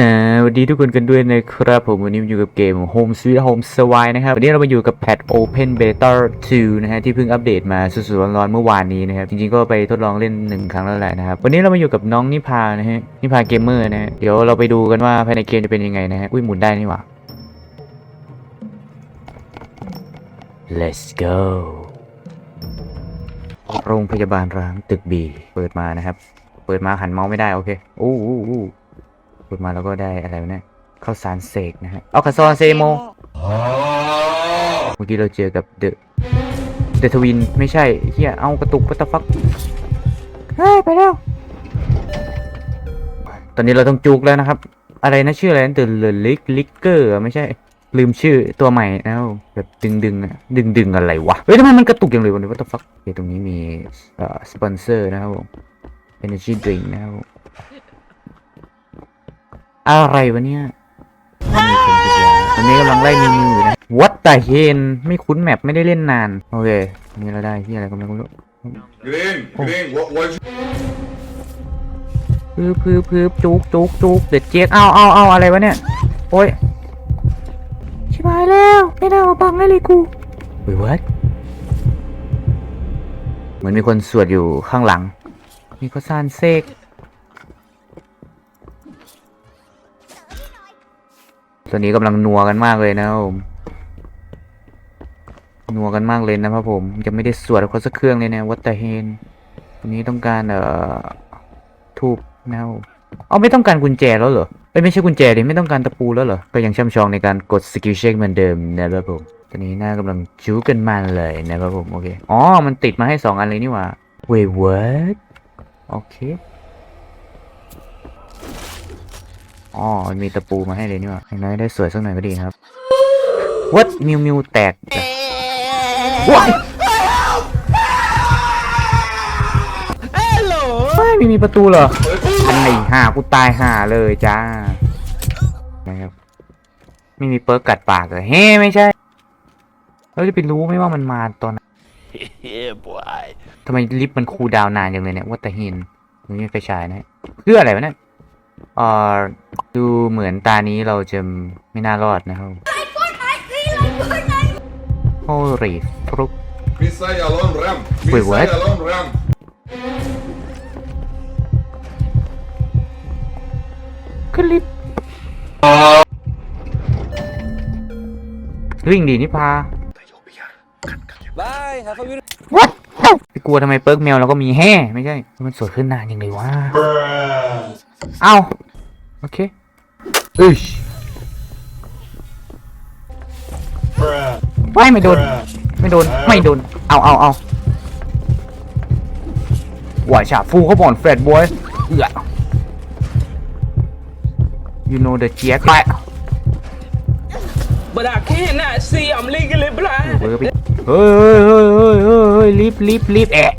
สวัสดีทุกคนกันด้วยนะครับผมวันนี้อยู่กับเกม Home Sweet Home s w i นะครับวันนี้เรามาอยู่กับแพท Open Beta 2 นะฮะที่เพิ่งอัปเดตมาสดๆร้อนๆเมื่อวานนี้นะครับจริงๆก็ไปทดลองเล่นหนึ่งครั้งแล้วแหละนะครับวันนี้เรามาอยู่กับน้องนิพานะฮะนิพาเกมเมอร์นะฮะเดี๋ยวเราไปดูกันว่าภายในเกมจะเป็นยังไงนะฮะอุ้ยหมุนได้นี่หว่า Let's go โรงพยาบาลร้างตึกบีเปิดมานะครับ เปิดมาหันเมาส์ไม่ได้โอเคอู้อู้อู้ พูดมาแล้วก็ได้อะไรวะเนี่ยข้าวสารเสกนะฮะเอาคาซอนเซโมเมื่อกี้เราเจอกับเดอะเดอะทวินไม่ใช่เฮียเอากระตุกวัตฟักเฮ้ยไปแล้ว ตอนนี้เราต้องจุกแล้วนะครับ อะไรนะชื่ออะไรนะเดอะลิกลิกเกอร์ไม่ใช่ ลืมชื่อตัวใหม่นะแบบดึงดึงอะดึงดึงอะไรวะ เฮ้ยทำไมมันกระตุกอย่างเลยวะเนี่ยวัตฟักเดี๋ยวตรงนี้มีเอ่อสปอนเซอร์นะครับ Energy Drink นะครับ อะไรวะเนี่ยมันมีคนผิดแล้วตอนนี้กำลังไล่มิวมิวอยู่นะ What the hell ไม่คุ้นแมปไม่ได้เล่นนาน โอเคนี่เราได้ที่อะไรก็ไม่รู้ Green, green, what was พืบพืบพืบจุกจุกจุกเด็ดเจ๊กเอาเอาเอาอะไรวะเนี่ย โอ้ย ชิบหายแล้ว ไม่ได้มาบังได้เลยกูเฮ้ย what เหมือนมีคนสวดอยู่ข้างหลัง มีข้าวสารเสก ตอนนี้กำลังนัวกันมากเลยนะครับผมนัวกันมากเลยนะครับผมยังไม่ได้สวดเขาสักเครื่องเลยนะวัตตเฮนวันนี้ต้องการเอ่อทูบนะครับผมเอาไม่ต้องการกุญแจแล้วเหรอเอ้ยไม่ใช่กุญแจดิไม่ต้องการตะปูแล้วเหรอก็ยังช่ำชองในการกดสกิลเช็คเหมือนเดิมนะครับผมตอนนี้หน้ากำลังจูกันมันเลยนะครับผมโอเคอ๋อมันติดมาให้สองอันเลยนี่หว่า wait what โอเค อ๋อมันมีตะปูมาให้เลยนี่หว่าอย่างน้อยได้สวยสักหน่อยก็ดีครับ what มิวมิวแตกจ้ะว้ายไม่ไม่มีประตูเหรออันไหนห่ากูตายห่าเลยจ้านะครับไม่มีเปิร์กกัดปากเลยเฮ้ไม่ใช่เราจะไปรู้ไหมว่ามันมาตอนไหน yeah, boy. ทำไมลิฟต์มันคูลดาวน์นานจังเลยเนี่ยว่าแต่หินมันไม่ไฟฉายนะเพื่ออะไรวะเนี่ยเอ่อดูเหมือนตานี้เราจะไม่น่ารอดนะครับ Holy fruit Missile alone ram. Wait, Missile what? alone ram. ขึ้นลิฟต์วิ่งดีนิพา Bye, have a beautiful What ไปกลัวทำไมเปิร์กแมวเราก็มีแห่ไม่ใช่ มันสดขึ้นนานยังเลยวะ เอาโอเคอึชไม่ไม่โดน ไม่โดน ไม่โดน เอาเอาเอาหวายฉาฟูเขาบ่นเฟรดบอยเอือ you know the jack ไป but I cannot see I'm legally blind เฮ้ยเฮ้ยเฮ้ยเฮ้ยเฮ้ยรีบรีบรีบแอะ